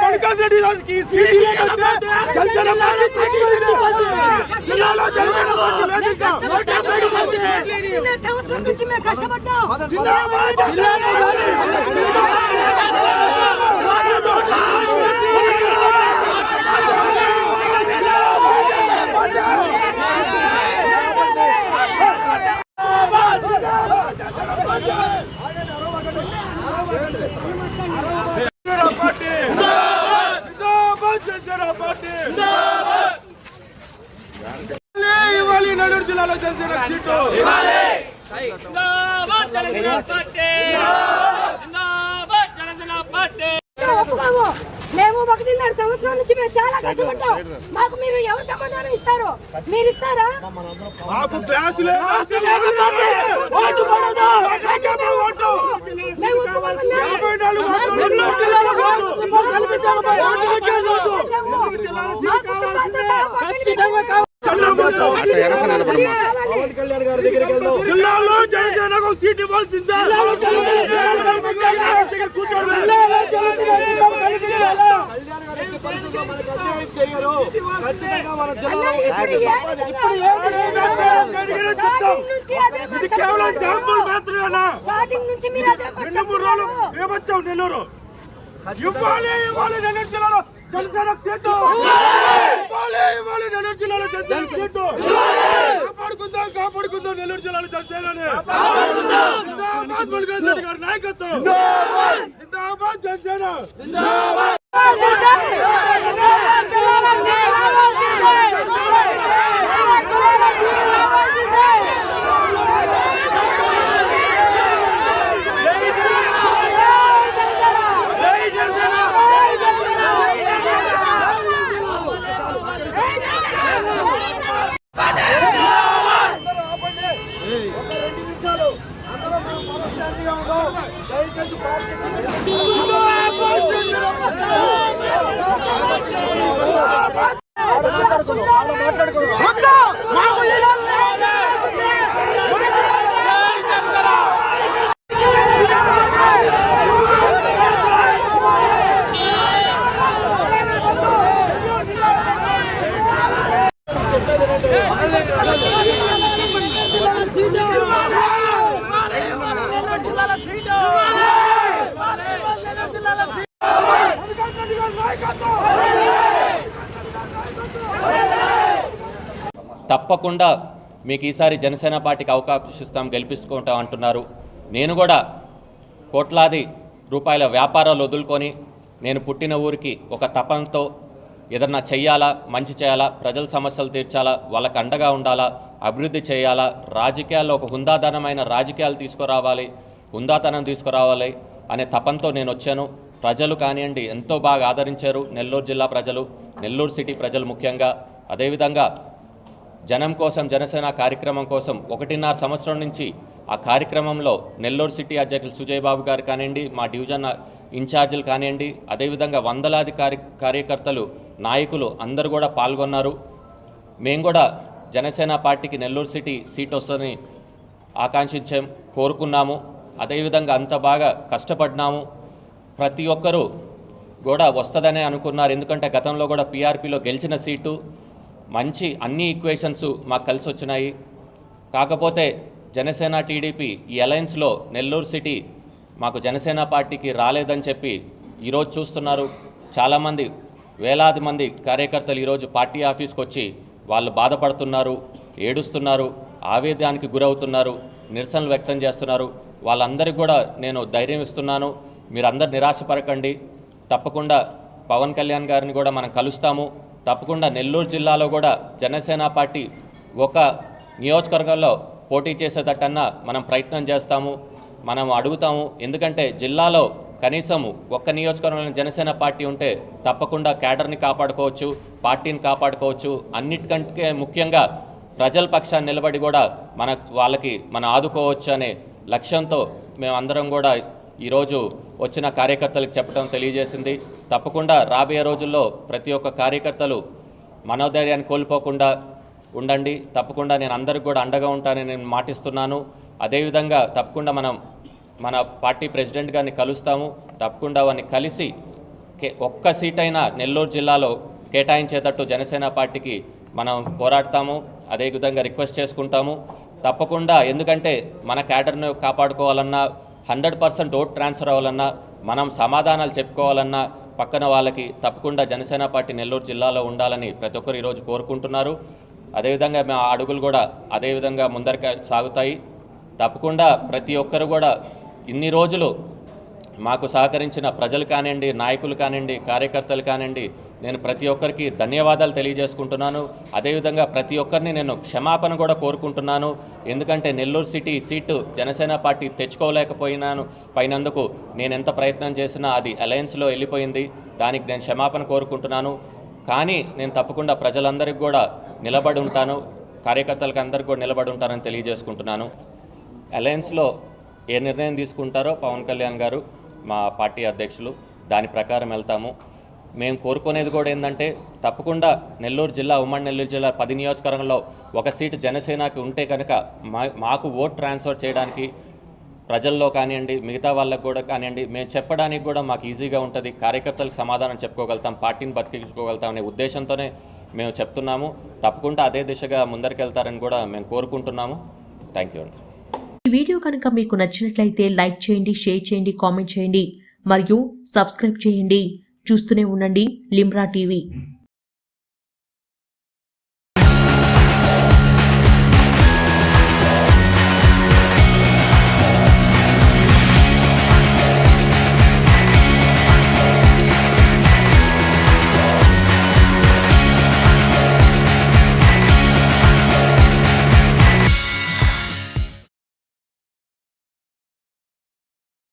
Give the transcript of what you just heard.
మణికాంత్ రెడ్డి రాజుకి సీట్ ఇవ్వకపోతే జనసేన పార్టీ చచ్చిపోయింది. జిల్లాలో జనసేన పార్టీ లేదు ఇంకా. రెండున్నర సంవత్సరం నుంచి మేము కష్టపడ్డాం జిందాబాద్ జనసేన పార్టీ. జనసేన పార్టీ. జిందాబాద్ జనసేన పార్టీ. మళ్ళీ ఇవ్వాలి నెల్లూరు జిల్లాలో జనసేన సీటు. మేము ఒకటిన్నర సంవత్సరం నుంచి మేము చాలా కష్టపడ్డాం. మాకు మీరు ఎవరు సమాధానం ఇస్తారు? మీరు ఇస్తారా? మాకు క్లాస్ లేదు ఓటు పడదు. ఓటు మేము ఒప్పుకోమన్నా? యాభై నాలుగు ఓట్లు. నెల్లూరు జిల్లాలో ఓటు కల్పించాలి. ఓటులకే ఓటు. మా కుటుంబాలతో సహా పక్కన చంద్రబాబు కావాలి. జిల్లాలో జనసేనకు సీట్ ఇవ్వాల్సిందే. ఇది కేవలం శాంపుల్ మాత్రమేనా రెండు మూడు రోజులు. ఏమొచ్చావు నెల్లూరు ఇవ్వాలి ఇవ్వాలి నెల్లూరు జిల్లాలో జనసేన సీటు ఇవ్వాలి ఇవ్వాలి నెల్లూరు జిల్లాలో జనసేన సీటు. కాపాడుకుందాం కాపాడుకుందాం నెల్లూరు జిల్లాలో జనసేనని. జిందాబాద్ మల్లికార్జున రెడ్డి గారి నాయకత్వం. జిందాబాద్. Janasena. Vai, Cato! Vai, Cato! తప్పకుండా మీకు ఈసారి జనసేన పార్టీకి అవకాశం ఇస్తాం గెలిపించుకుంటాం అంటున్నారు. నేను కూడా కోట్లాది రూపాయల వ్యాపారాలు వదులుకొని నేను పుట్టిన ఊరికి ఒక తపంతో ఏదన్నా చెయ్యాలా మంచి చేయాలా ప్రజల సమస్యలు తీర్చాలా వాళ్ళకి అండగా ఉండాలా అభివృద్ధి చేయాలా రాజకీయాల్లో ఒక హుందాదనమైన రాజకీయాలు తీసుకురావాలి హుందాతనం తీసుకురావాలి అనే తపంతో నేను వచ్చాను. ప్రజలు కానివ్వండి ఎంతో బాగా ఆదరించారు. నెల్లూరు జిల్లా ప్రజలు నెల్లూరు సిటీ ప్రజలు ముఖ్యంగా. అదేవిధంగా జనం కోసం జనసేన కార్యక్రమం కోసం ఒకటిన్నర సంవత్సరం నుంచి ఆ కార్యక్రమంలో నెల్లూరు సిటీ అధ్యక్షులు సుజయ్ బాబు గారు కానివ్వండి మా డివిజన్ ఇన్ఛార్జీలు కానివ్వండి అదేవిధంగా వందలాది కార్య కార్యకర్తలు నాయకులు అందరూ కూడా పాల్గొన్నారు. మేము కూడా జనసేన పార్టీకి నెల్లూరు సిటీ సీట్ వస్తుందని ఆకాంక్షించాం కోరుకున్నాము. అదేవిధంగా అంత బాగా కష్టపడినాము. ప్రతి ఒక్కరూ కూడా వస్తుందనే అనుకున్నారు. ఎందుకంటే గతంలో కూడా పీఆర్పీలో గెలిచిన సీటు. మంచి అన్ని ఈక్వేషన్స్ మాకు కలిసి వచ్చినాయి. కాకపోతే జనసేన టీడీపీ ఈ అలయన్స్లో నెల్లూరు సిటీ మాకు జనసేన పార్టీకి రాలేదని చెప్పి ఈరోజు చూస్తున్నారు. చాలామంది వేలాది మంది కార్యకర్తలు ఈరోజు పార్టీ ఆఫీస్కి వచ్చి వాళ్ళు బాధపడుతున్నారు ఏడుస్తున్నారు ఆవేదానికి గురవుతున్నారు నిరసనలు వ్యక్తం చేస్తున్నారు. వాళ్ళందరికీ కూడా నేను ధైర్యం ఇస్తున్నాను. మీరందరు నిరాశపరకండి తప్పకుండా పవన్ కళ్యాణ్ గారిని కూడా మనం కలుస్తాము. తప్పకుండా నెల్లూరు జిల్లాలో కూడా జనసేన పార్టీ ఒక నియోజకవర్గంలో పోటీ చేసేటట్టన్నా మనం ప్రయత్నం చేస్తాము మనం అడుగుతాము. ఎందుకంటే జిల్లాలో కనీసం ఒక్క నియోజకవర్గంలో జనసేన పార్టీ ఉంటే తప్పకుండా క్యాడర్ని కాపాడుకోవచ్చు పార్టీని కాపాడుకోవచ్చు. అన్నిటికంటే ముఖ్యంగా ప్రజల పక్షాన్ని నిలబడి కూడా మన వాళ్ళకి మనం ఆదుకోవచ్చు అనే లక్ష్యంతో మేమందరం కూడా ఈరోజు వచ్చిన కార్యకర్తలకు చెప్పడం తెలియజేసింది. తప్పకుండా రాబోయే రోజుల్లో ప్రతి ఒక్క కార్యకర్తలు మనోధైర్యాన్ని కోల్పోకుండా ఉండండి. తప్పకుండా నేను అందరికి కూడా అండగా ఉంటానని నేను మాటిస్తున్నాను. అదేవిధంగా తప్పకుండా మనం మన పార్టీ ప్రెసిడెంట్ గారిని కలుస్తాము. తప్పకుండా వారిని కలిసి కే- ఒక్క సీట్ అయినా నెల్లూరు జిల్లాలో కేటాయించేటట్టు జనసేన పార్టీకి మనం పోరాడతాము. అదేవిధంగా రిక్వెస్ట్ చేసుకుంటాము. తప్పకుండా ఎందుకంటే మన క్యాడర్ను కాపాడుకోవాలన్నా హండ్రెడ్ పర్సెంట్ ఓట్ ట్రాన్స్ఫర్ అవ్వాలన్నా మనం సమాధానాలు చెప్పుకోవాలన్నా పక్కన వాళ్ళకి తప్పకుండా జనసేన పార్టీ నెల్లూరు జిల్లాలో ఉండాలని ప్రతి ఒక్కరు ఈరోజు కోరుకుంటున్నారు. అదేవిధంగా మా అడుగులు కూడా అదేవిధంగా ముందరికి సాగుతాయి. తప్పకుండా ప్రతి ఒక్కరు కూడా ఇన్ని రోజులు మాకు సహకరించిన ప్రజలు కానివ్వండి నాయకులు కానివ్వండి కార్యకర్తలు కానివ్వండి నేను ప్రతి ఒక్కరికి ధన్యవాదాలు తెలియజేసుకుంటున్నాను. అదేవిధంగా ప్రతి ఒక్కరిని నేను క్షమాపణ కూడా కోరుకుంటున్నాను. ఎందుకంటే Nellore city seat Janasena party తెచ్చుకోలేకపోయినాను. పైనందుకు నేను ఎంత ప్రయత్నం చేసినా అది అలయన్స్లో వెళ్ళిపోయింది. దానికి నేను క్షమాపణ కోరుకుంటున్నాను. కానీ నేను తప్పకుండా ప్రజలందరికీ కూడా నిలబడి ఉంటాను. కార్యకర్తలకు అందరికీ కూడా నిలబడి ఉంటానని తెలియజేసుకుంటున్నాను. అలయన్స్లో ఏ నిర్ణయం తీసుకుంటారో పవన్ కళ్యాణ్ గారు మా పార్టీ అధ్యక్షులు దాని ప్రకారం వెళ్తాము. మేము కోరుకునేది కూడా ఏంటంటే తప్పకుండా నెల్లూరు జిల్లా ఉమ్మడి నెల్లూరు జిల్లా పది నియోజకవర్గంలో ఒక సీటు జనసేనకి ఉంటే కనుక మా మాకు ఓట్ ట్రాన్స్ఫర్ చేయడానికి ప్రజల్లో కానివ్వండి మిగతా వాళ్ళకు కూడా కానివ్వండి మేము చెప్పడానికి కూడా మాకు ఈజీగా ఉంటుంది కార్యకర్తలకు సమాధానం చెప్పుకోగలుగుతాం పార్టీని బతికించుకోగలుగుతాం అనే ఉద్దేశంతోనే మేము చెప్తున్నాము. తప్పకుండా అదే దిశగా ముందరికెళ్తారని కూడా మేము కోరుకుంటున్నాము. థ్యాంక్ యూ అండి ఈ వీడియో కనుక మీకు నచ్చినట్లయితే లైక్ చేయండి షేర్ చేయండి కామెంట్ చేయండి మరియు సబ్స్క్రైబ్ చేయండి. చూస్తూనే ఉండండి. లిమ్రా టీవీ.